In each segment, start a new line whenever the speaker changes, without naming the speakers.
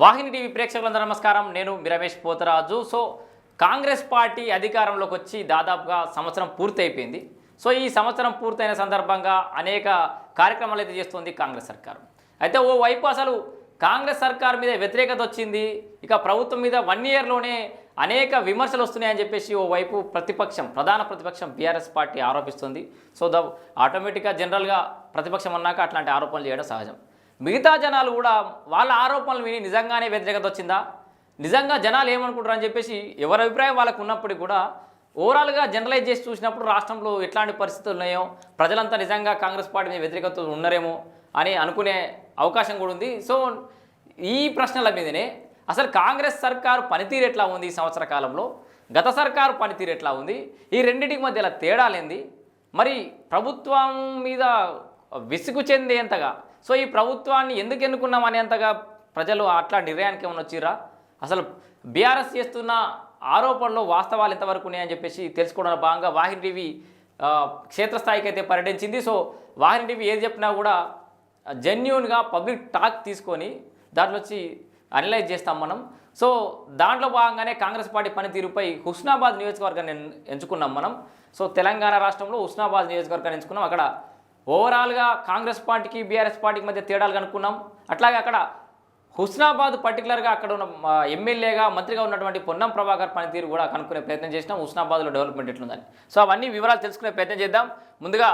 వాహిని TV ప్రేక్షకులందరూ నమస్కారం. నేను రమేష్ పోతరాజు. సో కాంగ్రెస్ పార్టీ అధికారంలోకి వచ్చి దాదాపుగా సంవత్సరం పూర్తి అయిపోయింది సో ఈ సంవత్సరం పూర్తయిన సందర్భంగా అనేక కార్యక్రమాలు అయితే చేస్తుంది కాంగ్రెస్ సర్కారు. అయితే ఓ వైపు అసలు కాంగ్రెస్ సర్కార్ మీద వ్యతిరేకత వచ్చింది. ఇక ప్రభుత్వం మీద వన్ ఇయర్లోనే అనేక విమర్శలు వస్తున్నాయని చెప్పేసి ఓ వైపు ప్రతిపక్షం ప్రధాన ప్రతిపక్షం బీఆర్ఎస్ పార్టీ ఆరోపిస్తుంది. సో ద ఆటోమేటిక్గా జనరల్గా ప్రతిపక్షం అన్నాక అట్లాంటి ఆరోపణలు చేయడం సహజం. మిగతా జనాలు కూడా వాళ్ళ ఆరోపణలు విని నిజంగానే వ్యతిరేకత వచ్చిందా? నిజంగా జనాలు ఏమనుకుంటారు అని చెప్పేసి ఎవరి అభిప్రాయం వాళ్ళకు ఉన్నప్పటికీ కూడా ఓవరాల్గా జనరలైజ్ చేసి చూసినప్పుడు రాష్ట్రంలో ఎట్లాంటి పరిస్థితులు ఉన్నాయో ప్రజలంతా నిజంగా కాంగ్రెస్ పార్టీ మీద వ్యతిరేకత ఉన్నారేమో అని అనుకునే అవకాశం కూడా ఉంది. సో ఈ ప్రశ్నల మీదనే అసలు కాంగ్రెస్ సర్కారు పనితీరు ఎట్లా ఉంది ఈ సంవత్సర కాలంలో? గత సర్కారు పనితీరు ఎట్లా ఉంది? ఈ రెండింటికి మధ్యలో తేడాలేంది మరి ప్రభుత్వం మీద విసుగు చెందేంతగా సో ఈ ప్రభుత్వాన్ని ఎందుకు ఎన్నుకున్నాం అనేంతగా ప్రజలు అట్లా నిర్ణయానికి ఏమైనా వచ్చిరా అసలు బీఆర్ఎస్ చేస్తున్న ఆరోపణలో వాస్తవాలు ఎంతవరకు ఉన్నాయని చెప్పేసి తెలుసుకోవడంలో భాగంగా వాహిని టీవీ క్షేత్రస్థాయికి అయితే పర్యటించింది. సో వాహిని టీవీ ఏది చెప్పినా కూడా జెన్యున్గా పబ్లిక్ టాక్ తీసుకొని దాంట్లో వచ్చి అనలైజ్ చేస్తాం మనం. సో దాంట్లో భాగంగానే కాంగ్రెస్ పార్టీ పనితీరుపై హుస్నాబాద్ నియోజకవర్గాన్ని ఎంచుకున్నాం మనం. సో తెలంగాణ రాష్ట్రంలో హుస్నాబాద్ నియోజకవర్గాన్ని ఎంచుకున్నాం. అక్కడ ఓవరాల్గా కాంగ్రెస్ పార్టీకి బీఆర్ఎస్ పార్టీకి మధ్య తేడాలు కనుక్కున్నాం. అట్లాగే అక్కడ హుస్నాబాద్ పర్టికులర్గా అక్కడ ఉన్న ఎమ్మెల్యేగా మంత్రిగా ఉన్నటువంటి పొన్నం ప్రభాకర్ పనితీరు కూడా కనుక్కునే ప్రయత్నం చేసినాం. హుస్నాబాద్లో డెవలప్మెంట్ ఎట్లుందని. సో అవన్నీ వివరాలు తెలుసుకునే ప్రయత్నం చేద్దాం. ముందుగా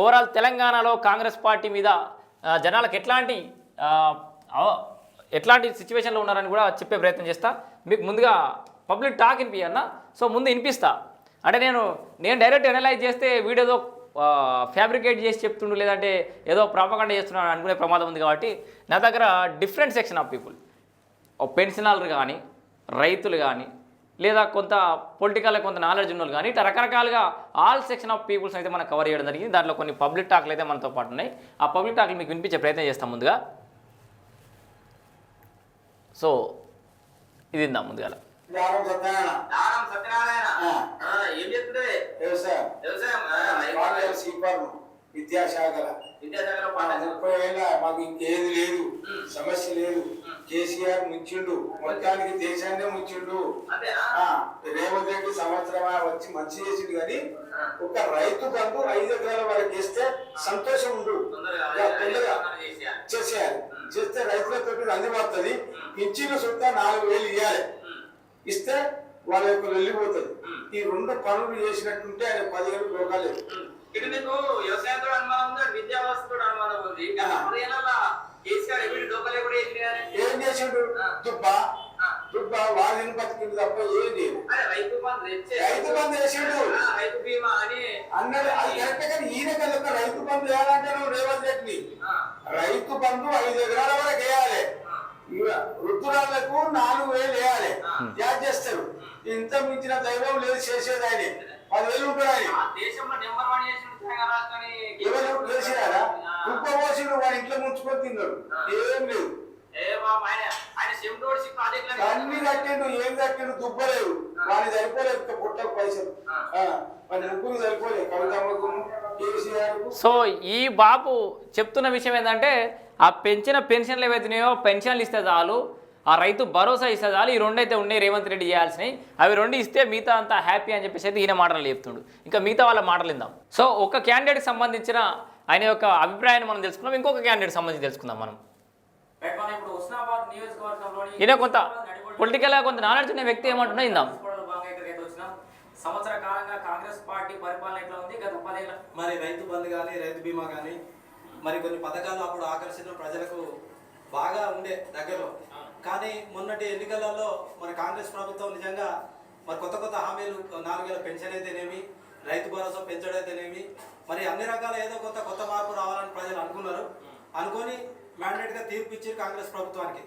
ఓవరాల్ తెలంగాణలో కాంగ్రెస్ పార్టీ మీద జనాలకు ఎట్లాంటి ఎట్లాంటి సిచ్యువేషన్లో ఉన్నారని కూడా చెప్పే ప్రయత్నం చేస్తా. మీకు ముందుగా పబ్లిక్ టాక్ వినిపియన్నా సో ముందు వినిపిస్తా. అంటే నేను నేను డైరెక్ట్ అనలైజ్ చేస్తే వీడియోతో ఫ్యాబ్రికేట్ చేసి చెప్తుండు లేదంటే ఏదో ప్రాపగండ చేస్తున్నాడు అనుకునే ప్రమాదం ఉంది కాబట్టి నా దగ్గర డిఫరెంట్ సెక్షన్ ఆఫ్ పీపుల్ పెన్షనర్లు కానీ రైతులు కానీ లేదా కొంత పొలిటికల్ కొంత నాలెడ్జ్ ఉన్న వాళ్ళు కానీ ఇట్లా రకరకాలుగా ఆల్ సెక్షన్ ఆఫ్ పీపుల్స్ అయితే మనం కవర్ చేయడం జరిగింది. దాంట్లో కొన్ని పబ్లిక్ టాక్లు అయితే మనతో పాటు ఉన్నాయి. ఆ పబ్లిక్ టాక్లు మీకు వినిపించే ప్రయత్నం చేస్తాం ముందుగా. సో ఇది ఇందా ముందుగా.
సత్యనారాయణ.
ఏం
వ్యవసాయం.
వ్యవసాయం.
విద్యాశాఖల. ముప్పై ఏళ్ళ మాకు ఇంకేది లేదు. సమస్య లేదు. కేసీఆర్ ముంచిండు. మొత్తానికి దేశాన్నే ఆ, రేవంత్ రెడ్డి సంవత్సరమా వచ్చి మంచి చేసిండు కానీ. ఒక రైతు బంధు ఐదు ఎకరాల వరకు ఇస్తే సంతోషం ఉండు.
తొందరగా చేసేయాలి.
చేస్తే రైతులతో అందుబాటుతుంది పింఛను సుత్తా నాలుగు వేలు ఇవ్వాలి ఇస్తే వాళ్ళ యొక్క వెళ్ళిపోతుంది. ఈ రెండు పనులు చేసినట్టుంటే ఆయన రోగాలు
ఉమ్. ఇటు వ్యవసాయంతో అనుమానం ఉంది? విద్యా వ్యవస్థతో అనుమానం ఉంది.
ఏం చేసిండు. దుబ్బ. దుబ్బ వాళ్ళని బతికింది తప్ప ఏం చేయదు
అదే రైతు బంధు తెచ్చే
రైతు
బీమా అని.
అన్నది అది కరెక్ట్ కానీ ఈయన కనుక రైతు బంధు వేయాలంటే నువ్వు రేవంత్ రైతు బంధు ఐదు ఎకరాల వరకు వేయాలి. వృద్ధురాళ్ళకు నాలుగు వేలు వేయాలి. యాడ్ చేస్తారు. ఇంత మించిన దైవం లేదు చేసేది ఆయన. పదివేలు ఉంటాడు ఆయన ఎవరు
ఆ.
కుప్పపోసిన వాడి ఇంట్లో ముంచుకొని తిన్నాడు. ఏం లేదు. అన్ని కట్టిండు. ఏం కట్టిండు దుబ్బలేదు. వాడిని సరిపోలేదు పుట్టకు పైసలు. ముగ్గురు సరిపోలేదు కవితమ్మకు
సో ఈ బాబు చెప్తున్న విషయం ఏంటంటే ఆ పెంచిన పెన్షన్లు ఏవైతున్నాయో పెన్షన్లు ఇస్తే చాలు. ఆ రైతు భరోసా ఇస్తే చాలు. ఈ రెండు అయితే ఉన్నాయి రేవంత్ రెడ్డి చేయాల్సినవి. అవి రెండు ఇస్తే మిగతా అంతా హ్యాపీ అని చెప్పేసి అయితే ఈయన మాటలు చెప్తుండు. ఇంకా మిగతా వాళ్ళ మాటలు ఇందాం సో ఒక క్యాండిడేట్కి సంబంధించిన ఆయన యొక్క అభిప్రాయాన్ని మనం తెలుసుకుందాం. ఇంకొక క్యాండిడేట్ సంబంధించి తెలుసుకుందాం మనం. ఈయన కొంత పొలిటికల్గా కొంత నాలెడ్జ్ ఉన్న వ్యక్తి ఏమంటున్నా ఇందాం
సంవత్సర కాలంగా కాంగ్రెస్ పార్టీ పరిపాలన ఎట్లా ఉంది? గత పదేళ్ళ
మరి రైతు బంధు కానీ రైతు బీమా కానీ మరి కొన్ని పథకాలు అప్పుడు ఆకర్షించిన ప్రజలకు బాగా ఉండే దగ్గరలో. కానీ మొన్నటి ఎన్నికలలో మన కాంగ్రెస్ ప్రభుత్వం నిజంగా మరి కొత్త కొత్త హామీలు నాలుగు వేల పెన్షన్ అయితేనేమి రైతు భరోసా పెంచడైతేనేమి మరి అన్ని రకాల ఏదో కొంత కొత్త మార్పు రావాలని ప్రజలు అనుకున్నారు. అనుకొని మ్యాండేట్గా తీర్పు ఇచ్చారు కాంగ్రెస్ ప్రభుత్వానికి.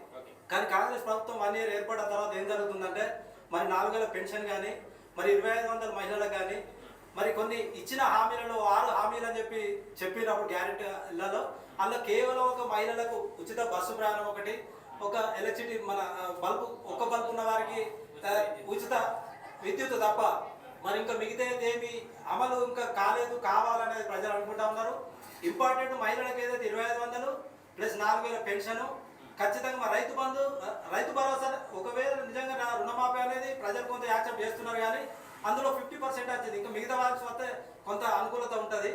కానీ కాంగ్రెస్ ప్రభుత్వం వన్ ఇయర్ ఏర్పడిన తర్వాత ఏం జరుగుతుందంటే మరి నాలుగు వేల పెన్షన్ కానీ మరి ఇరవై ఐదు వందల మహిళలకు కానీ మరి కొన్ని ఇచ్చిన హామీలలో ఆరు హామీలు అని చెప్పి చెప్పినప్పుడు గ్యారెంటీలలో అందులో కేవలం ఒక మహిళలకు ఉచిత బస్సు ప్రయాణం ఒకటి ఒక ఎలక్ట్రిసిటీ మన బల్బు ఒక్క బల్బు ఉన్న వారికి ఉచిత విద్యుత్ తప్ప మరి ఇంకా మిగతా ఏమి అమలు ఇంకా కాలేదు కావాలనేది ప్రజలు అనుకుంటా ఉన్నారు. ఇంపార్టెంట్ మహిళలకు ఏదైతే ఇరవై ఐదు వందలు ప్లస్ నాలుగు వేల పెన్షను ఖచ్చితంగా రైతు బంధు రైతు భరోసా ఒకవేళ నిజంగా నా రుణమాఫీ అనేది ప్రజలు కొంత యాక్సెప్ట్ చేస్తున్నారు కానీ అందులో ఫిఫ్టీ పర్సెంట్ వచ్చింది. ఇంకా మిగతా వాళ్ళకి వస్తే కొంత అనుకూలత ఉంటుంది.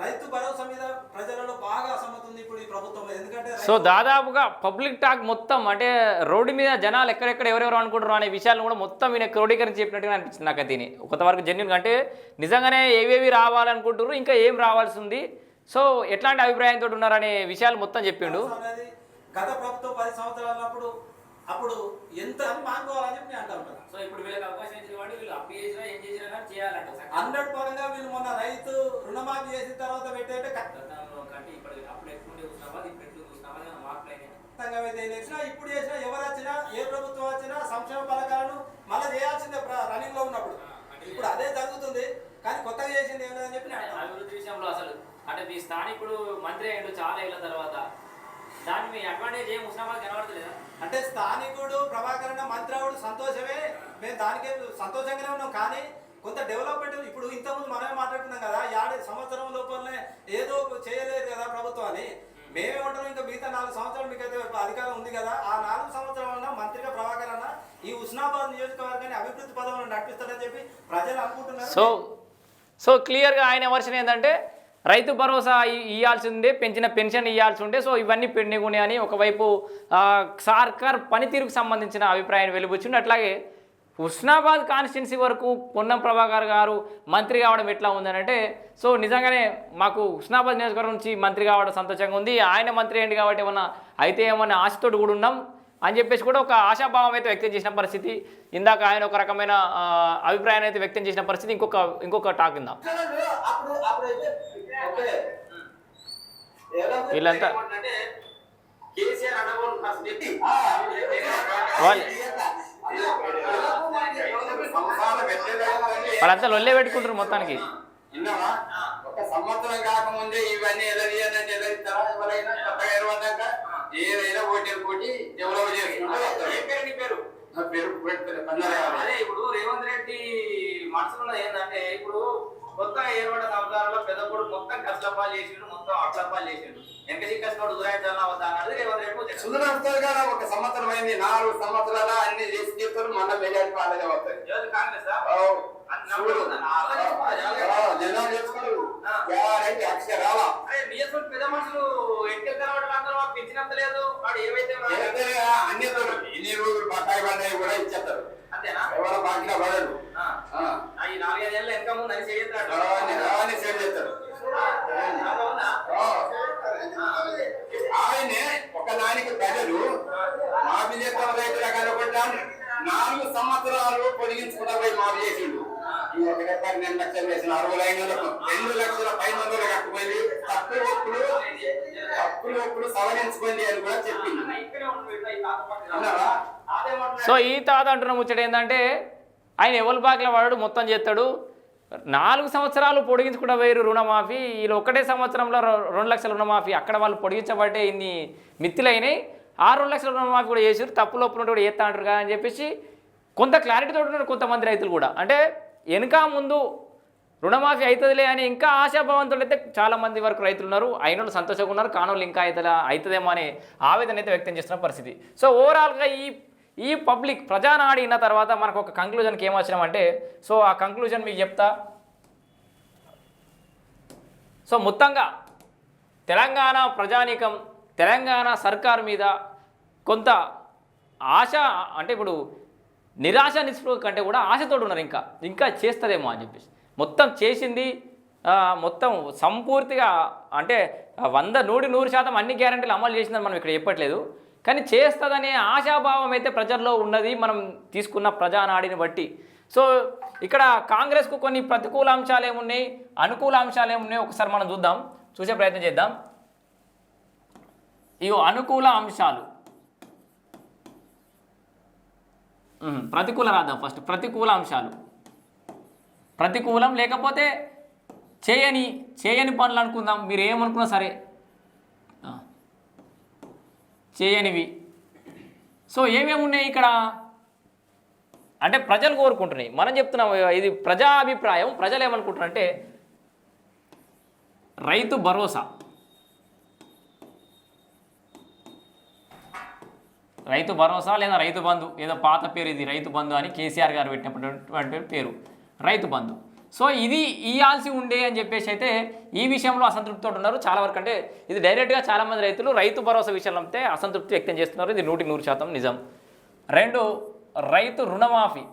రైతు భరోసా మీద ప్రజలలో బాగా అసమ్మతి ఉంది ఇప్పుడు ఈ ప్రభుత్వంలో. ఎందుకంటే
సో దాదాపుగా పబ్లిక్ టాక్ మొత్తం అంటే రోడ్డు మీద జనాలు ఎక్కడెక్కడ ఎవరెవరు అనుకుంటారు అనే విషయాలను కూడా మొత్తం ఈయన క్రోడీకరించి చెప్పినట్టుగా అనిపించింది నాకు దీని కొంతవరకు జెన్యున్ అంటే నిజంగానే ఏవేవి రావాలనుకుంటారు ఇంకా ఏం రావాల్సి ఉంది. సో ఎట్లాంటి అభిప్రాయంతో ఉన్నారనే విషయాలు మొత్తం చెప్పిండు.
గత ప్రభుత్వం పది సంవత్సరాలు అన్నప్పుడు అప్పుడు ఎంత అని మానుకోవాలని చెప్పి నేను అంటా ఉంటాను
సో ఇప్పుడు వీళ్ళకి అవకాశం ఇచ్చిన వాడు వీళ్ళు అప్పు చేసినా ఏం చేసినా కానీ చేయాలంట
హండ్రెడ్ పరంగా వీళ్ళు మొన్న రైతు రుణమాఫీ చేసిన తర్వాత పెట్టేటే
గతంలో కంటే ఇప్పుడు అప్పుడు ఎట్లుండే చూసినావా ఇప్పుడు ఎట్లు చూసినావా ఏమైనా మార్పులు
చేసినా ఇప్పుడు చేసినా ఎవరు వచ్చినా ఏ ప్రభుత్వం వచ్చినా సంక్షేమ పథకాలను మళ్ళీ చేయాల్సిందే రన్నింగ్లో ఉన్నప్పుడు. ఇప్పుడు అదే జరుగుతుంది కానీ కొత్తగా చేసింది ఏం లేదని చెప్పి.
అభివృద్ధి విషయంలో అసలు అంటే మీ స్థానికుడు మంత్రి అయ్యిండు చాలా ఏళ్ళ తర్వాత దాన్ని మీ అడ్వాంటేజ్ ఏం ఉస్మాబాద్ కనబడతలేదా?
అంటే స్థానికుడు ప్రభాకరణ మంత్రావుడు సంతోషమే. మేము దానికే సంతోషంగానే ఉన్నాం. కానీ కొంత డెవలప్మెంట్ ఇప్పుడు ఇంతకుముందు మనమే మాట్లాడుతున్నాం కదా ఏడు సంవత్సరం లోపలనే ఏదో చేయలేదు కదా ప్రభుత్వాన్ని. మేమే ఉంటాం ఇంకా మిగతా నాలుగు సంవత్సరాలు మీకు అయితే అధికారం ఉంది కదా. ఆ నాలుగు సంవత్సరాల మంత్రిగా ప్రభాకర్ అన్న ఈ ఉస్నాబాద్ నియోజకవర్గాన్ని అభివృద్ధి పదవులను నడిపిస్తాడని చెప్పి ప్రజలు అనుకుంటున్నారు.
సో సో క్లియర్గా ఆయన వర్షన్ ఏంటంటే రైతు భరోసా ఇ- ఉండే పెంచిన పెన్షన్ ఇవ్వాల్సి ఉండే సో ఇవన్నీ పెండింగ్ అని ఒకవైపు సర్కార్ పనితీరుకు సంబంధించిన అభిప్రాయాన్ని వెలుబుచ్చింది. అట్లాగే హుస్నాబాద్ కాన్స్టిట్యున్సీ వరకు పొన్నం ప్రభాకర్ గారు మంత్రి కావడం ఎట్లా ఉందనంటే సో నిజంగానే మాకు హుస్నాబాద్ నియోజకవర్గం నుంచి మంత్రి కావడం సంతోషంగా ఉంది. ఆయన మంత్రి ఏంటి కాబట్టి ఏమన్నా అయితే ఏమన్నా ఆశతోటి కూడా ఉన్నాం అని చెప్పేసి కూడా ఒక ఆశాభావం అయితే వ్యక్తం చేసిన పరిస్థితి. ఇందాక ఆయన ఒక రకమైన అభిప్రాయాన్ని అయితే వ్యక్తం చేసిన పరిస్థితి. ఇంకొక ఇంకొక టాక్ ఇందాం వీళ్ళంతా వాళ్ళంతా లొల్లే పెట్టుకుంటారు మొత్తానికి.
ఒక సంవత్సరం కాకముందే ఇవన్నీ ఎదరిస్తారా? ఎవరైనా కొత్తగా ఏదైనా పోటీ డెవలప్ చేసుకుంటారు.
ఏం పేరు నీ పేరు?
నా
ఇప్పుడు రేవంత్ రెడ్డి మనసులో ఏంటంటే ఇప్పుడు కొత్తగా ఏర్పడ్డ సంవత్సరాల్లో పెద్ద కొడుకు మొత్తం కష్టపాలు చేసిండు మొత్తం అట్లపాలు చేసిండు. వద్దా అన్నది వచ్చాడు
సుందర వస్తారు కదా ఒక సంవత్సరం అయింది నాలుగు సంవత్సరాల అన్ని చేసి తీస్తారు మళ్ళీ మెజార్టీ పాలనే వస్తాయి.
కాంగ్రెస్
జనాలు అక్షరాల
పెద్ద మనుషులు ఎక్కడ కలవడం పెంచినంత లేదు. వాడు ఏవైతే
అన్ని రోజులు బకాయి పడ్డాయి కూడా ఇచ్చేస్తారు.
అంతేనా?
ఎవరో పడరు
ఆ.
ఆ,
ఆ, ఈ నాలుగైదేళ్ళ వెనక ముందు అని చేయొద్దాడు
రావని రావని సేవ్ చేస్తారు ఆ, ఆయనే ఒకదానికి ప్రజలు మాఫీ చేస్తాం రైతుల కనుకుంటా నాలుగు సంవత్సరాలు పొడిగించుకుంటా పోయి మాఫీ చేసిండు ఈ ఒక రూపాయలు రెండు లక్షలు వేసిన అరవై ఐదులకు రెండు లక్షల పైన వందలు కట్టుకుంది తప్పులు ఒప్పులు తప్పులు ఒప్పులు సవరించుకోండి అని కూడా చెప్పింది
ఇక్కడే ఉండు ఇట్లా ఈ తాత పక్కన.
విన్నావా?
అదేమంటున్నాడు?
సో ఈ తాత అంటున్న ముచ్చట ఏంటంటే ఆయన ఎవరి బాకిల వాడు మొత్తం చేస్తాడు నాలుగు సంవత్సరాలు పొడిగించుకున్న వేరు రుణమాఫీ వీళ్ళు ఒకటే సంవత్సరంలో రెండు లక్షల రుణమాఫీ. అక్కడ వాళ్ళు పొడిగించబట్టే ఇన్ని మిత్తులైనాయి. ఆ రెండు లక్షల రుణమాఫీ కూడా చేసారు తప్పులు లోపల కూడా చేస్తా అంటారు కదా అని చెప్పేసి కొంత క్లారిటీతో ఉన్నారు కొంతమంది రైతులు కూడా. అంటే వెనుక ముందు రుణమాఫీ అవుతుందిలే అని ఇంకా ఆశాభావంతో అయితే చాలామంది వరకు రైతులు ఉన్నారు. అయిన వాళ్ళు సంతోషంగా ఉన్నారు కానోళ్ళు ఇంకా అవుతుందా అవుతుందేమో అనే ఆవేదన అయితే వ్యక్తం చేస్తున్న పరిస్థితి. సో ఓవరాల్గా ఈ ఈ పబ్లిక్ ప్రజానాడి విన్న తర్వాత మనకు ఒక కంక్లూజన్కి ఏమొచ్చినామంటే సో ఆ కంక్లూజన్ మీకు చెప్తా. సో మొత్తంగా తెలంగాణ ప్రజానీకం తెలంగాణ సర్కారు మీద కొంత ఆశ అంటే ఇప్పుడు నిరాశ నిస్పృహ కంటే కూడా ఆశతోడు ఉన్నారు ఇంకా. ఇంకా చేస్తుందేమో అని చెప్పేసి. మొత్తం చేసింది మొత్తం సంపూర్తిగా అంటే వంద నూటి నూరు శాతం అన్ని గ్యారంటీలు అమలు చేసిందని మనం ఇక్కడ చెప్పట్లేదు. కానీ చేస్తుందనే ఆశాభావం అయితే ప్రజల్లో ఉన్నది. మనం తీసుకున్న ప్రజానాడిని బట్టి. సో ఇక్కడ కాంగ్రెస్కు కొన్ని ప్రతికూల అంశాలు ఏమున్నాయి అనుకూల అంశాలు ఏమున్నాయి ఒకసారి మనం చూద్దాం. చూసే ప్రయత్నం చేద్దాం. ఇవి అనుకూల అంశాలు. ప్రతికూల రాద్దాం ఫస్ట్. ప్రతికూల అంశాలు. ప్రతికూలం లేకపోతే చేయని చేయని పనులు అనుకుందాం. మీరు ఏమనుకున్నా సరే. చేయనివి. సో ఏమేమి ఉన్నాయి ఇక్కడ? అంటే ప్రజలు కోరుకుంటున్నాయి. మనం చెప్తున్నాం ఇది ప్రజా అభిప్రాయం. ప్రజలు ఏమనుకుంటున్నారంటే రైతు భరోసా. రైతు భరోసా లేదా రైతు బంధు ఏదో పాత పేరు ఇది రైతు బంధు అని కేసీఆర్ గారు పెట్టినటువంటి పేరు. రైతు బంధు. సో ఇది ఇవ్వాల్సి ఉండే అని చెప్పేసి అయితే ఈ విషయంలో అసంతృప్తితో ఉన్నారు. చాలా వరకు అంటే ఇది డైరెక్ట్గా చాలామంది రైతులు రైతు భరోసా విషయంలో అంతే అసంతృప్తి వ్యక్తం చేస్తున్నారు. ఇది నూటికి నూరు శాతం నిజం. రెండు రైతు రుణమాఫీ.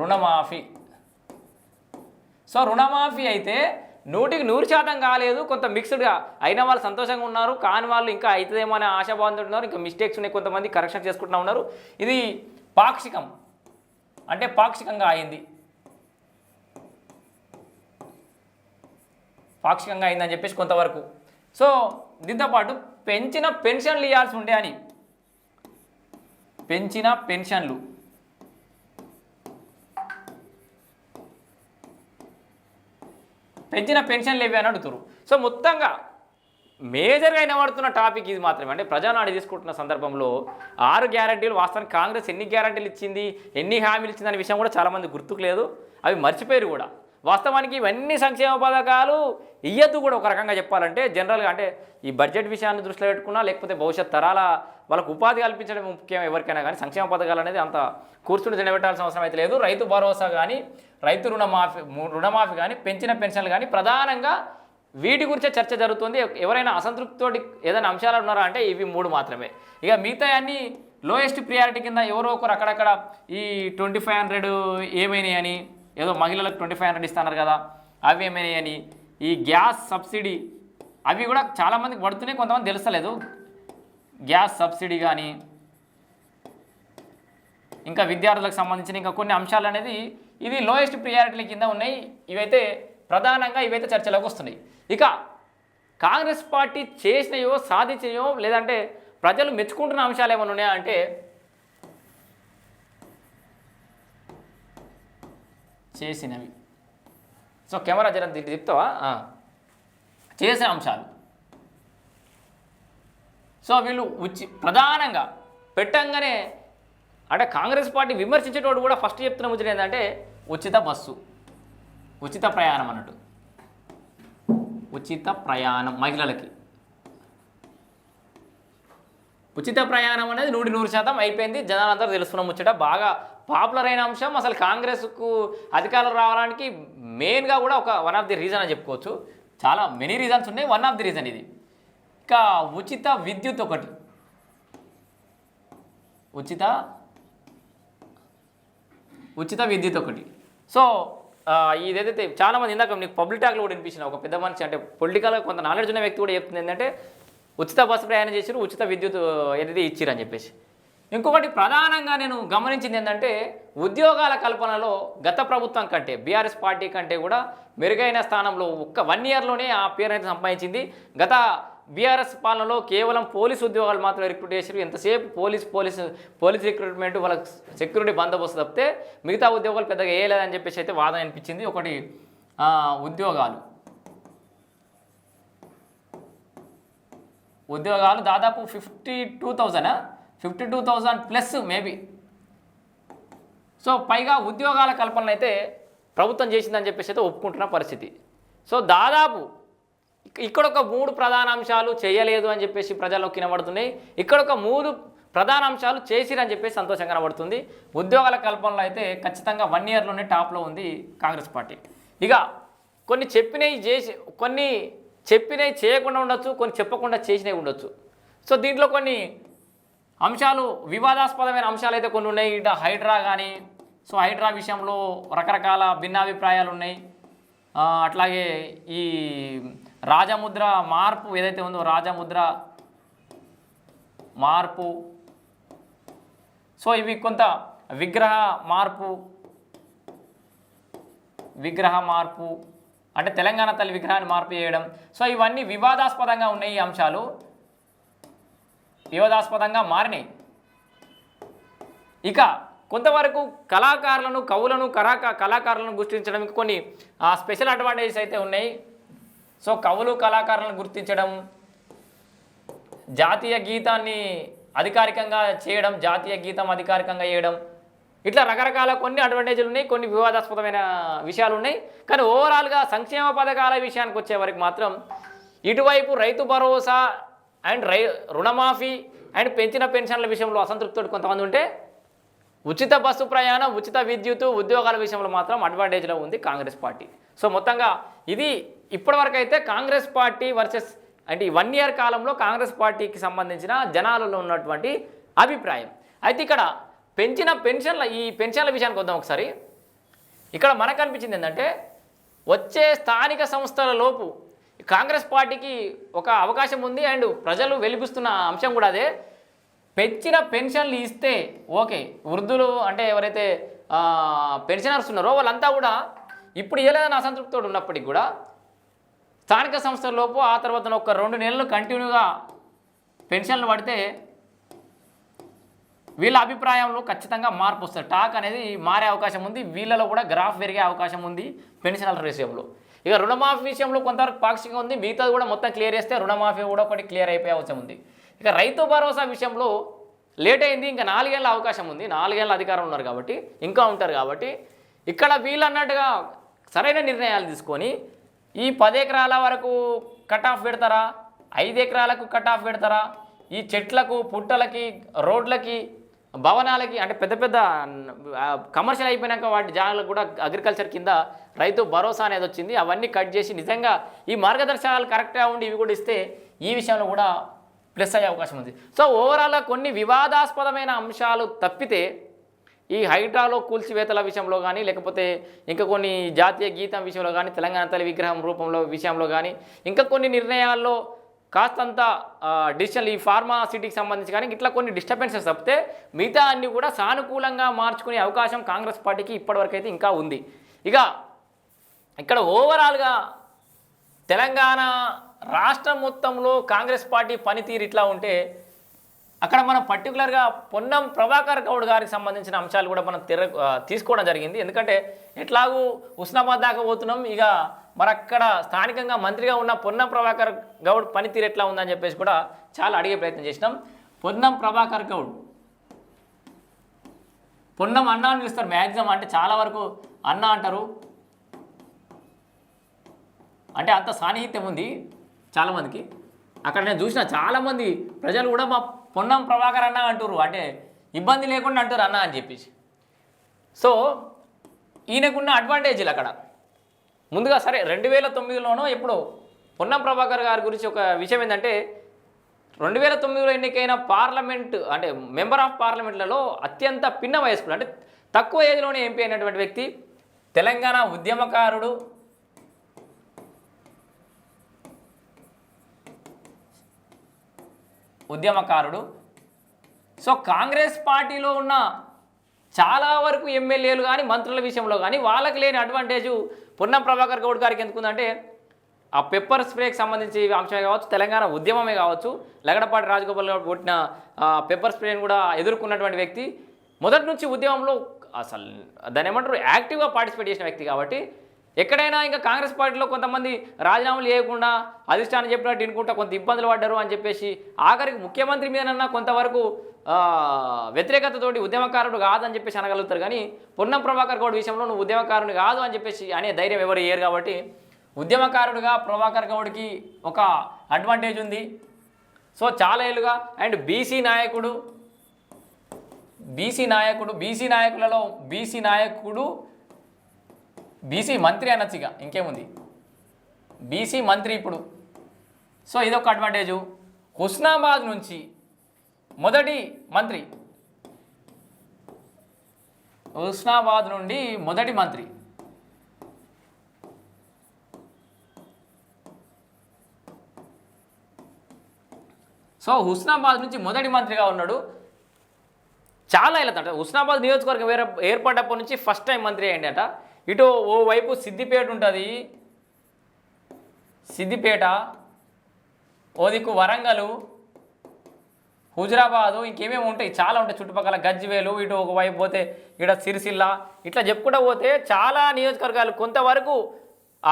రుణమాఫీ. సో రుణమాఫీ అయితే నూటికి నూరు శాతం కాలేదు కొంత మిక్స్డ్గా అయిన వాళ్ళు సంతోషంగా ఉన్నారు కాని వాళ్ళు ఇంకా అవుతుందేమో అనే ఆశాభావంతో ఉన్నారు ఇంకా మిస్టేక్స్ ఉన్నాయి కొంతమంది కరెక్షన్ చేసుకుంటూ ఉన్నారు. ఇది పాక్షికం. అంటే పాక్షికంగా అయింది. పాక్షికంగా అయిందని చెప్పేసి కొంతవరకు. సో దీంతోపాటు పెంచిన పెన్షన్లు ఇవ్వాల్సి ఉండే అని. పెంచిన పెన్షన్లు. పెంచిన పెన్షన్లు ఇవి అని అడుగుతారు సో మొత్తంగా మేజర్గా వినబడుతున్న టాపిక్ ఇది మాత్రమే. అంటే ప్రజానాడు తీసుకుంటున్న సందర్భంలో ఆరు గ్యారంటీలు వాస్తవానికి కాంగ్రెస్ ఎన్ని గ్యారంటీలు ఇచ్చింది ఎన్ని హామీలు ఇచ్చింది అనే విషయం కూడా చాలామంది గుర్తుకు లేదు. అవి మర్చిపోయారు కూడా. వాస్తవానికి ఇవన్నీ సంక్షేమ పథకాలు ఇయ్యద్దు కూడా ఒక రకంగా చెప్పాలంటే జనరల్గా అంటే ఈ బడ్జెట్ విషయాన్ని దృష్టిలో పెట్టుకున్నా లేకపోతే భవిష్యత్ తరాల వాళ్ళకు ఉపాధి కల్పించడం ముఖ్యం ఎవరికైనా కానీ సంక్షేమ పథకాలు అనేది అంత కూర్చుని తినబెట్టాల్సిన అవసరం అయితే లేదు. రైతు భరోసా కానీ రైతు రుణమాఫీ రుణమాఫీ కానీ పెంచిన పెన్షన్లు కానీ ప్రధానంగా వీటి గురించే చర్చ జరుగుతుంది. ఎవరైనా అసంతృప్తితోటి ఏదైనా అంశాలు ఉన్నారా అంటే ఇవి మూడు మాత్రమే. ఇక మిగతా అన్ని లోయెస్ట్ ప్రియారిటీ కింద ఎవరో ఒకరు అక్కడక్కడ ఈ ట్వంటీ ఫైవ్ హండ్రెడ్ ఏమైనాయని అని ఏదో మహిళలకు ట్వంటీ ఫైవ్ హండ్రెడ్ ఇస్తున్నారు కదా అవి అని ఈ గ్యాస్ సబ్సిడీ అవి కూడా చాలామందికి పడుతున్నాయి కొంతమంది తెలుస్తలేదు. గ్యాస్ సబ్సిడీ కానీ ఇంకా విద్యార్థులకు సంబంధించిన ఇంకా కొన్ని అంశాలు అనేది ఇది లోయెస్ట్ ప్రియారిటీల కింద ఉన్నాయి. ఇవైతే ప్రధానంగా ఇవైతే చర్చలోకి వస్తున్నాయి. ఇక కాంగ్రెస్ పార్టీ చేసినయో సాధించినయో లేదంటే ప్రజలు మెచ్చుకుంటున్న అంశాలు ఏమైనా ఉన్నాయా అంటే చేసినవి. సో కెమెరా జర దీన్ని చెప్తావా? చేసిన అంశాలు. సో వీళ్ళు ఉచి ప్రధానంగా పెట్టంగానే అంటే కాంగ్రెస్ పార్టీ విమర్శించేటోడు కూడా ఫస్ట్ చెప్తున్న ముచ్చట ఏంటంటే ఉచిత బస్సు. ఉచిత ప్రయాణం అన్నట్టు. ఉచిత ప్రయాణం మహిళలకి. ఉచిత ప్రయాణం అనేది నూటి నూరు శాతం అయిపోయింది. జనాలందరూ తెలుసుకున్న ముచ్చట. బాగా పాపులర్ అయిన అంశం. అసలు కాంగ్రెస్కు అధికారం రావడానికి మెయిన్గా కూడా ఒక వన్ ఆఫ్ ది రీజన్ అని చెప్పుకోవచ్చు. చాలా మెనీ రీజన్స్ ఉన్నాయి. వన్ ఆఫ్ ది రీజన్ ఇది. ఇంకా ఉచిత విద్యుత్ ఒకటి. ఉచిత ఉచిత విద్యుత్ ఒకటి. సో ఆ, ఇదేదైతే చాలామంది ఇందాక నీకు పబ్లిక్ టాక్లో కూడా వినిపించిన ఒక పెద్ద మనిషి అంటే పొలిటికల్గా కొంత నాలెడ్జ్ ఉన్న వ్యక్తి కూడా చెప్తుంది ఏంటంటే ఉచిత బస్సు ప్రయాణం చేసిరు ఉచిత విద్యుత్ ఏదైతే ఇచ్చిరని అని చెప్పేసి. ఇంకొకటి ప్రధానంగా నేను గమనించింది ఏంటంటే ఉద్యోగాల కల్పనలో గత ప్రభుత్వం కంటే బీఆర్ఎస్ పార్టీ కంటే కూడా మెరుగైన స్థానంలో ఒక్క వన్ ఇయర్లోనే ఆ పేరు సంపాదించింది. గత బీఆర్ఎస్ పాలనలో కేవలం పోలీస్ ఉద్యోగాలు మాత్రం రిక్రూట్ చేసారు ఎంతసేపు పోలీస్ పోలీస్ పోలీస్ రిక్రూట్మెంట్ వాళ్ళకి సెక్యూరిటీ బందోబస్తు తప్పితే మిగతా ఉద్యోగాలు పెద్దగా వేయలేదని చెప్పేసి అయితే వాదన అనిపించింది. ఒకటి ఉద్యోగాలు. ఉద్యోగాలు దాదాపు fifty two thousand fifty two thousand plus maybe so పైగా ఉద్యోగాల కల్పన అయితే ప్రభుత్వం చేసిందని చెప్పేసి అయితే ఒప్పుకుంటున్న పరిస్థితి. సో దాదాపు ఇక్కడ ఒక మూడు ప్రధాన అంశాలు చేయలేదు అని చెప్పేసి ప్రజల్లోకి కనబడుతున్నాయి ఇక్కడ ఒక మూడు ప్రధాన అంశాలు చేసిరని చెప్పేసి సంతోషం కనబడుతుంది. ఉద్యోగాల కల్పనలో అయితే ఖచ్చితంగా వన్ ఇయర్లోనే టాప్లో ఉంది కాంగ్రెస్ పార్టీ. ఇక కొన్ని చెప్పినవి చేసి కొన్ని చెప్పినవి చేయకుండా ఉండొచ్చు కొన్ని చెప్పకుండా చేసినవి ఉండొచ్చు. సో దీంట్లో కొన్ని అంశాలు వివాదాస్పదమైన అంశాలు అయితే కొన్ని ఉన్నాయి. ఇట హైడ్రా కానీ సో హైడ్రా విషయంలో రకరకాల భిన్నాభిప్రాయాలు ఉన్నాయి. అట్లాగే ఈ రాజముద్ర మార్పు ఏదైతే ఉందో రాజముద్ర మార్పు. సో ఇవి కొంత విగ్రహ మార్పు. విగ్రహ మార్పు. అంటే తెలంగాణ తల్లి విగ్రహాన్ని మార్పు చేయడం. సో ఇవన్నీ వివాదాస్పదంగా ఉన్నాయి ఈ అంశాలు. వివాదాస్పదంగా మారినాయి. ఇక కొంతవరకు కళాకారులను కవులను కళాకా కళాకారులను గుర్తించడానికి కొన్ని ఆ, స్పెషల్ అడ్వాంటేజెస్ అయితే ఉన్నాయి. సో కవులు కళాకారులను గుర్తించడం జాతీయ గీతాన్ని అధికారికంగా చేయడం జాతీయ గీతం అధికారికంగా చేయడం ఇట్లా రకరకాల కొన్ని అడ్వాంటేజ్లు ఉన్నాయి కొన్ని వివాదాస్పదమైన విషయాలు ఉన్నాయి. కానీ ఓవరాల్గా సంక్షేమ పథకాల విషయానికి వచ్చే వరకు మాత్రం ఇటువైపు రైతు భరోసా అండ్ రై రుణమాఫీ అండ్ పెంచిన పెన్షన్ల విషయంలో అసంతృప్తుడు కొంతమంది ఉంటే ఉచిత బస్సు ప్రయాణం ఉచిత విద్యుత్ ఉద్యోగాల విషయంలో మాత్రం అడ్వాంటేజ్లో ఉంది కాంగ్రెస్ పార్టీ. సో మొత్తంగా ఇది ఇప్పటివరకు అయితే కాంగ్రెస్ పార్టీ వర్సెస్ అంటే ఈ వన్ ఇయర్ కాలంలో కాంగ్రెస్ పార్టీకి సంబంధించిన జనాలలో ఉన్నటువంటి అభిప్రాయం. అయితే ఇక్కడ పెంచిన పెన్షన్ల ఈ పెన్షన్ల విషయానికి వద్దాం ఒకసారి. ఇక్కడ మనకు అనిపించింది ఏంటంటే వచ్చే స్థానిక సంస్థల లోపు కాంగ్రెస్ పార్టీకి ఒక అవకాశం ఉంది అండ్ ప్రజలు వెలిపిస్తున్న అంశం కూడా అదే. పెంచిన పెన్షన్లు ఇస్తే ఓకే వృద్ధులు అంటే ఎవరైతే పెన్షనర్స్ ఉన్నారో వాళ్ళంతా కూడా ఇప్పుడు ఇవ్వలేదని అసంతృప్తితో ఉన్నప్పటికీ కూడా స్థానిక సంస్థలలోపు ఆ తర్వాత ఒక రెండు నెలలు కంటిన్యూగా పెన్షన్లు పడితే వీళ్ళ అభిప్రాయంలో ఖచ్చితంగా మార్పు వస్తుంది. టాక్ అనేది మారే అవకాశం ఉంది వీళ్ళలో కూడా గ్రాఫ్ పెరిగే అవకాశం ఉంది పెన్షనర్ల విషయంలో. ఇక రుణమాఫీ విషయంలో కొంతవరకు పాక్షికంగా ఉంది. మిగతాది కూడా మొత్తం క్లియర్ చేస్తే రుణమాఫీ కూడా ఒకటి క్లియర్ అయిపోయే అవసరం ఉంది. ఇక రైతు భరోసా విషయంలో లేట్ అయింది. ఇంకా నాలుగేళ్ళ అవకాశం ఉంది. నాలుగేళ్ళ అధికారం ఉన్నారు కాబట్టి ఇంకా ఉంటారు కాబట్టి ఇక్కడ వీళ్ళన్నట్టుగా సరైన నిర్ణయాలు తీసుకొని ఈ పది ఎకరాల వరకు కట్ ఆఫ్ పెడతారా? ఐదు ఎకరాలకు కట్ ఆఫ్ పెడతారా? ఈ చెట్లకు పుట్టలకి రోడ్లకి భవనాలకి అంటే పెద్ద పెద్ద కమర్షియల్ అయిపోయినాక వాటి జాగాలకు కూడా అగ్రికల్చర్ కింద రైతు భరోసా అనేది వచ్చింది. అవన్నీ కట్ చేసి నిజంగా ఈ మార్గదర్శకాలు కరెక్ట్గా ఉండి ఇవి కూడా ఇస్తే ఈ విషయంలో కూడా ప్లస్ అయ్యే అవకాశం ఉంది. సో ఓవరాల్గా కొన్ని వివాదాస్పదమైన అంశాలు తప్పితే ఈ హైడ్రాలో కూల్చివేతల విషయంలో కానీ లేకపోతే ఇంకా కొన్ని జాతీయ గీతం విషయంలో కానీ తెలంగాణ తల్లి విగ్రహం రూపంలో విషయంలో కానీ ఇంకా కొన్ని నిర్ణయాల్లో కాస్తంత డిజిటల్ ఈ ఫార్మా సిటీకి సంబంధించి కానీ ఇట్లా కొన్ని డిస్టర్బెన్సెస్ తప్పితే మిగతా అన్ని కూడా సానుకూలంగా మార్చుకునే అవకాశం కాంగ్రెస్ పార్టీకి ఇప్పటివరకు అయితే ఇంకా ఉంది. ఇక ఇక్కడ ఓవరాల్గా తెలంగాణ రాష్ట్రం మొత్తంలో కాంగ్రెస్ పార్టీ పనితీరు ఇట్లా ఉంటే అక్కడ మనం పర్టికులర్గా పొన్నం ప్రభాకర్ గౌడ్ గారికి సంబంధించిన అంశాలు కూడా మనం తెర తీసుకోవడం జరిగింది. ఎందుకంటే ఎట్లాగూ ఉస్నాబాద్ దాకా పోతున్నాం ఇక మరక్కడ స్థానికంగా మంత్రిగా ఉన్న పొన్నం ప్రభాకర్ గౌడ్ పనితీరు ఎట్లా ఉందని చెప్పేసి కూడా చాలా అడిగే ప్రయత్నం చేసినాం. పొన్నం ప్రభాకర్ గౌడ్ పొన్నం అన్న అని పిలుస్తారు. మ్యాక్సిమం అంటే చాలా వరకు అన్న అంటారు. అంటే అంత సాన్నిహిత్యం ఉంది చాలామందికి అక్కడ నేను చూసిన చాలామంది ప్రజలు కూడా మా పొన్నం ప్రభాకర్ అన్న అంటారు అంటే ఇబ్బంది లేకుండా అంటారు అన్న అని చెప్పేసి. సో ఈయనకున్న అడ్వాంటేజీలు అక్కడ. ముందుగా సరే రెండు వేల తొమ్మిదిలోనో ఎప్పుడో పొన్నం ప్రభాకర్ గారి గురించి ఒక విషయం ఏంటంటే రెండు వేల తొమ్మిదిలో ఎన్నికైన పార్లమెంట్ అంటే మెంబర్ ఆఫ్ పార్లమెంట్లలో అత్యంత పిన్న వయస్కుడు అంటే తక్కువ ఏజ్లోనే ఎంపీ అయినటువంటి వ్యక్తి తెలంగాణ ఉద్యమకారుడు ఉద్యమకారుడు. సో కాంగ్రెస్ పార్టీలో ఉన్న చాలా వరకు ఎమ్మెల్యేలు కానీ మంత్రుల విషయంలో కానీ వాళ్ళకి లేని అడ్వాంటేజు పొన్నం ప్రభాకర్ గౌడ్ గారికి ఎందుకుందంటే ఆ పెప్పర్ స్ప్రేకి సంబంధించి అంశమే కావచ్చు తెలంగాణ ఉద్యమమే కావచ్చు. లగడపాటి రాజగోపాల్ గారు కొట్టిన పెప్పర్ స్ప్రేని కూడా ఎదుర్కొన్నటువంటి వ్యక్తి మొదటి నుంచి ఉద్యమంలో అసలు దాని ఏమంటారు యాక్టివ్గా పార్టిసిపేట్ చేసిన వ్యక్తి కాబట్టి ఎక్కడైనా ఇంకా కాంగ్రెస్ పార్టీలో కొంతమంది రాజీనామాలు చేయకుండా అధిష్టానం చెప్పినట్టు వినుకుంటా కొంత ఇబ్బందులు పడ్డారు అని చెప్పేసి ఆఖరికి ముఖ్యమంత్రి మీదనన్నా కొంతవరకు వ్యతిరేకతతోటి ఉద్యమకారుడు కాదని చెప్పేసి అనగలుగుతారు. కానీ పొన్నం ప్రభాకర్ గౌడ్ విషయంలో నువ్వు ఉద్యమకారుని కాదు అని చెప్పేసి అనే ధైర్యం ఎవరు ఇయ్యరు కాబట్టి ఉద్యమకారుడుగా ప్రభాకర్ గౌడ్కి ఒక అడ్వాంటేజ్ ఉంది. సో చాలా ఏళ్ళుగా అండ్ బీసీ నాయకుడు బీసీ నాయకుడు బీసీ నాయకులలో బీసీ నాయకుడు బీసీ మంత్రి అనొచ్చుగా ఇంకేముంది? బీసీ మంత్రి ఇప్పుడు. సో ఇదొక అడ్వాంటేజు హుస్నాబాద్ నుంచి మొదటి మంత్రి. హుస్నాబాద్ నుండి మొదటి మంత్రి. సో హుస్నాబాద్ నుంచి మొదటి మంత్రిగా ఉన్నాడు. చాలా ఏళ్ళ అంటే హుస్నాబాద్ నియోజకవర్గం వేరే ఏర్పడ్డప్పటి నుంచి ఫస్ట్ టైం మంత్రి అయ్యిండట. ఇటు ఓవైపు సిద్దిపేట ఉంటుంది. సిద్దిపేట ఓ దిక్కు వరంగల్ హుజరాబాదు ఇంకేమేమి ఉంటాయి. చాలా ఉంటాయి చుట్టుపక్కల గజ్వేలు ఇటు ఒకవైపు పోతే ఇక్కడ సిరిసిల్ల. ఇట్లా చెప్పుకుంటూ పోతే చాలా నియోజకవర్గాలు కొంతవరకు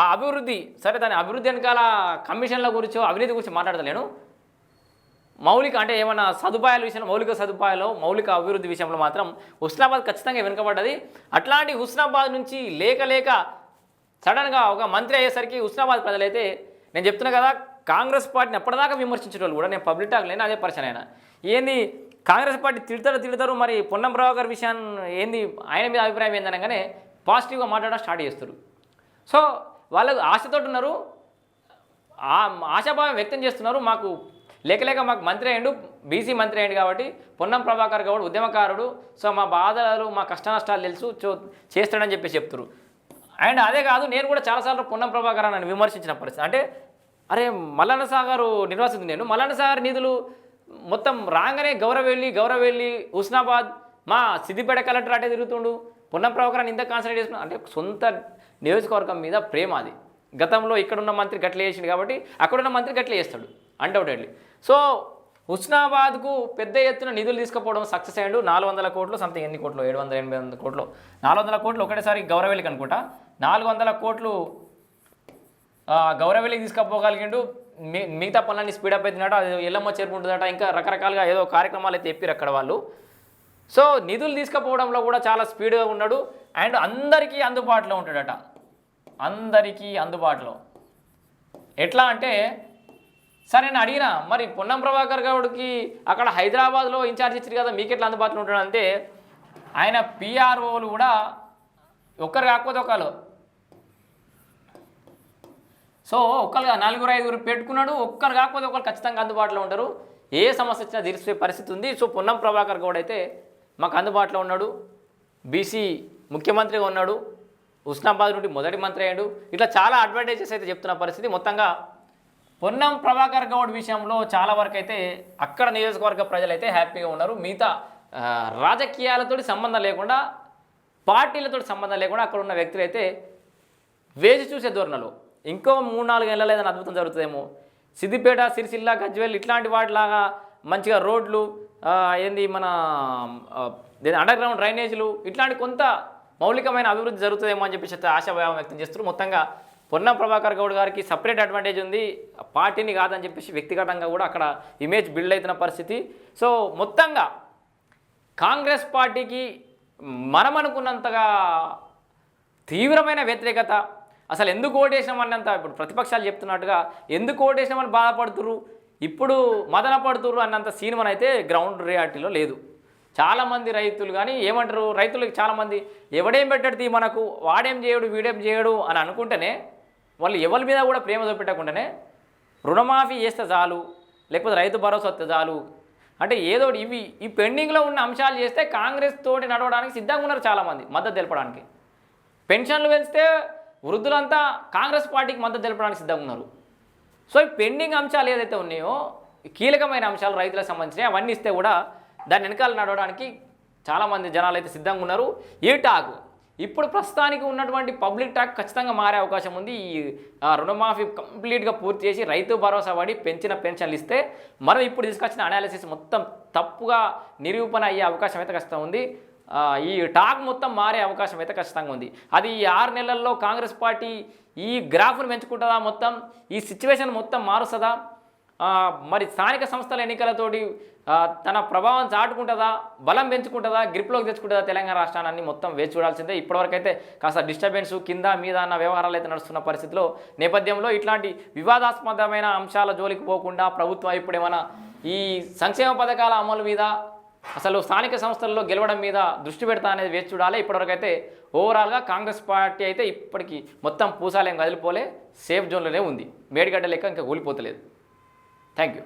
ఆ అభివృద్ధి సరే దాని అభివృద్ధి వెనకాల కమిషన్ల గురించో అవినీతి గురించి మాట్లాడతలేను. మౌలిక అంటే ఏమైనా సదుపాయాల విషయంలో మౌలిక సదుపాయాలు మౌలిక అభివృద్ధి విషయంలో మాత్రం హుస్నాబాద్ ఖచ్చితంగా వెనుకబడ్డది. అట్లాంటి హుస్నాబాద్ నుంచి లేక లేక సడన్గా ఒక మంత్రి అయ్యేసరికి హుస్నాబాద్ ప్రజలైతే నేను చెప్తున్నా కదా కాంగ్రెస్ పార్టీని ఎప్పటిదాకా విమర్శించిన వాళ్ళు కూడా నేను పబ్లిక్ టాక్ లేని అదే పరిచయం అయినా. ఏంది కాంగ్రెస్ పార్టీ తిడతారు తిడతారు మరి పొన్నం ప్రభాకర్ విషయాన్ని ఏంది ఆయన మీద అభిప్రాయం ఏందనగానే పాజిటివ్గా మాట్లాడడం స్టార్ట్ చేస్తారు. సో వాళ్ళు ఆశతో ఉన్నారు. ఆశాభావం వ్యక్తం చేస్తున్నారు. మాకు లేక లేక మాకు మంత్రి అయ్యిండు బీసీ మంత్రి అయ్యిండు కాబట్టి పొన్నం ప్రభాకర్ గౌడ్ ఉద్యమకారుడు. సో మా బాధలు మా కష్ట నష్టాలు తెలుసు చూ చేస్తాడని చెప్పి చెప్తారు అండ్ అదే కాదు నేను కూడా చాలాసార్లు పొన్నం ప్రభాకర్ అని విమర్శించిన పరిస్థితి. అంటే అరే మల్లన్న సాగర్ నిర్వాసిత నేను. మల్లన్న సాగర్ నిధులు మొత్తం రాగానే గౌరవెల్లి గౌరవెల్లి హుస్నాబాద్ మా సిద్దిపేట కలెక్టర్ అటే తిరుగుతుండు. పొన్నం ప్రభాకర్ ఇంత కాన్సన్ట్రేట్ చేస్తున్నా. అంటే సొంత నియోజకవర్గం మీద ప్రేమ అది. గతంలో ఇక్కడున్న మంత్రి గట్ల చేసిండు కాబట్టి అక్కడున్న మంత్రి గట్ల చేస్తాడు అన్డౌటెడ్లీ సో హుస్నాబాద్కు పెద్ద ఎత్తున నిధులు తీసుకుపోవడం సక్సెస్ అయ్యాడు. నాలుగు వందల కోట్లు సంథింగ్ ఎన్ని కోట్లు? ఏడు వందల ఎనభై వందల కోట్లు. నాలుగు వందల కోట్లు ఒకటేసారి గౌరవెల్లికి అనుకుంటా. నాలుగు వందల కోట్లు ఆ, గౌరవెల్లికి తీసుకుపోగలిగిండు. మీ మిగతా పనులన్నీ స్పీడప్ అవుతున్నట అది ఎల్లమ్మ చేరుకుంటుందట ఇంకా రకరకాలుగా ఏదో కార్యక్రమాలు అయితే చెప్పారు అక్కడ వాళ్ళు. సో నిధులు తీసుకుపోవడంలో కూడా చాలా స్పీడ్గా ఉన్నాడు. అండ్ అందరికీ అందుబాటులో ఉంటాడట. అందరికీ అందుబాటులో. ఎట్లా అంటే సరే నేను అడిగినా మరి పొన్నం ప్రభాకర్ గౌడ్కి అక్కడ హైదరాబాద్లో ఇన్ఛార్జ్ ఇచ్చారు కదా మీకు ఎట్లా అందుబాటులో ఉంటాడు? అంటే ఆయన పిఆర్ఓలు కూడా ఒక్కరు కాకపోతే ఒకళ్ళు. సో ఒక్కరుగా నలుగురు ఐదుగురు పెట్టుకున్నాడు ఒక్కరు కాకపోతే ఒకరు ఖచ్చితంగా అందుబాటులో ఉంటారు. ఏ సమస్య వచ్చినా తీర్చే పరిస్థితి ఉంది. సో పొన్నం ప్రభాకర్ గౌడ్ అయితే మాకు అందుబాటులో ఉన్నాడు. బీసీ ముఖ్యమంత్రిగా ఉన్నాడు. హుస్నాబాద్ నుండి మొదటి మంత్రి అయ్యాడు. ఇట్లా చాలా అడ్వాంటేజెస్ అయితే చెప్తున్న పరిస్థితి. మొత్తంగా పొన్నం ప్రభాకర్ గౌడ్ విషయంలో చాలా వరకు అయితే అక్కడ నియోజకవర్గ ప్రజలైతే హ్యాపీగా ఉన్నారు. మిగతా రాజకీయాలతో రాజకీయాలతోటి సంబంధం లేకుండా పార్టీలతో సంబంధం లేకుండా అక్కడ ఉన్న వ్యక్తులు అయితే వేచి చూసే ధోరణిలో. ఇంకో మూడు నాలుగు నెలలు ఏదైనా అద్భుతం జరుగుతుందేమో. సిద్దిపేట సిరిసిల్ల గజ్వేల్ ఇట్లాంటి వాటిలాగా మంచిగా రోడ్లు ఏంది మన అండర్ గ్రౌండ్ డ్రైనేజీలు ఇట్లాంటి కొంత మౌలికమైన అభివృద్ధి జరుగుతుందేమో అని చెప్పేసి ఆశాభావం వ్యక్తం చేస్తున్నారు. మొత్తంగా పొన్నం ప్రభాకర్ గౌడ్ గారికి సపరేట్ అడ్వాంటేజ్ ఉంది. పార్టీని కాదని చెప్పేసి వ్యక్తిగతంగా కూడా అక్కడ ఇమేజ్ బిల్డ్ అవుతున్న పరిస్థితి. సో మొత్తంగా కాంగ్రెస్ పార్టీకి మనం అనుకున్నంతగా తీవ్రమైన వ్యతిరేకత. అసలు ఎందుకు ఓటేసినామన్నంత ఇప్పుడు ప్రతిపక్షాలు చెప్తున్నట్టుగా ఎందుకు ఓటేసినామని బాధపడుతురు ఇప్పుడు మదన పడుతురు అన్నంత సీన్ అయితే గ్రౌండ్ రియాలిటీలో లేదు. చాలామంది రైతులు కానీ ఏమంటారు? రైతులకు చాలామంది ఎవడేం పెట్టడితే మనకు వాడేం చేయడు వీడేం చేయడు అని అనుకుంటేనే వాళ్ళు ఎవరి మీద కూడా ప్రేమ చూపెట్టకుండానే రుణమాఫీ చేస్తే చాలు లేకపోతే రైతు భరోసా వస్తే చాలు. అంటే ఏదో ఇవి ఈ పెండింగ్లో ఉన్న అంశాలు చేస్తే కాంగ్రెస్ తోటి నడవడానికి సిద్ధంగా ఉన్నారు చాలామంది మద్దతు తెలపడానికి. పెన్షన్లు పెంచితే వృద్ధులంతా కాంగ్రెస్ పార్టీకి మద్దతు తెలపడానికి సిద్ధంగా ఉన్నారు. సో ఈ పెండింగ్ అంశాలు ఏదైతే ఉన్నాయో కీలకమైన అంశాలు రైతులకు సంబంధించినవి అవన్నీ ఇస్తే కూడా దాని వెనకాల నడవడానికి చాలామంది జనాలు అయితే సిద్ధంగా ఉన్నారు. ఈ టాక్ ఇప్పుడు ప్రస్తుతానికి ఉన్నటువంటి పబ్లిక్ టాక్ ఖచ్చితంగా మారే అవకాశం ఉంది. ఈ రుణమాఫీ కంప్లీట్గా పూర్తి చేసి రైతు భరోసా పడి పెంచిన పెన్షన్లు ఇస్తే మనం ఇప్పుడు తీసుకొచ్చిన అనాలిసిస్ మొత్తం తప్పుగా నిరూపణ అయ్యే అవకాశం అయితే ఖచ్చితంగా ఉంది. ఈ టాక్ మొత్తం మారే అవకాశం అయితే ఖచ్చితంగా ఉంది. అది ఈ ఆరు నెలల్లో కాంగ్రెస్ పార్టీ ఈ గ్రాఫ్ను పెంచుకుంటుందా మొత్తం? ఈ సిచ్యువేషన్ మొత్తం మారుస్తుందా? మరి స్థానిక సంస్థల ఎన్నికలతోటి తన ప్రభావం చాటుకుంటుందా? బలం పెంచుకుంటుందా? గ్రిప్లోకి తెచ్చుకుంటుందా తెలంగాణ రాష్ట్రాన్ని మొత్తం వేచి చూడాల్సిందే. ఇప్పటివరకైతే కాస్త డిస్టర్బెన్స్ కింద మీద అన్న వ్యవహారాలు అయితే నడుస్తున్న పరిస్థితిలో నేపథ్యంలో ఇట్లాంటి వివాదాస్పదమైన అంశాల జోలికి పోకుండా ప్రభుత్వం ఇప్పుడు ఏమైనా ఈ సంక్షేమ పథకాల అమలు మీద అసలు స్థానిక సంస్థల్లో గెలవడం మీద దృష్టి పెడతా అనేది వేచి చూడాలి. ఇప్పటివరకైతే ఓవరాల్గా కాంగ్రెస్ పార్టీ అయితే ఇప్పటికీ మొత్తం పూసాలేం కదిలిపోలే సేఫ్ జోన్లోనే ఉంది. మేడిగడ్డ లెక్క ఇంకా కూలిపోతలేదు. Thank you.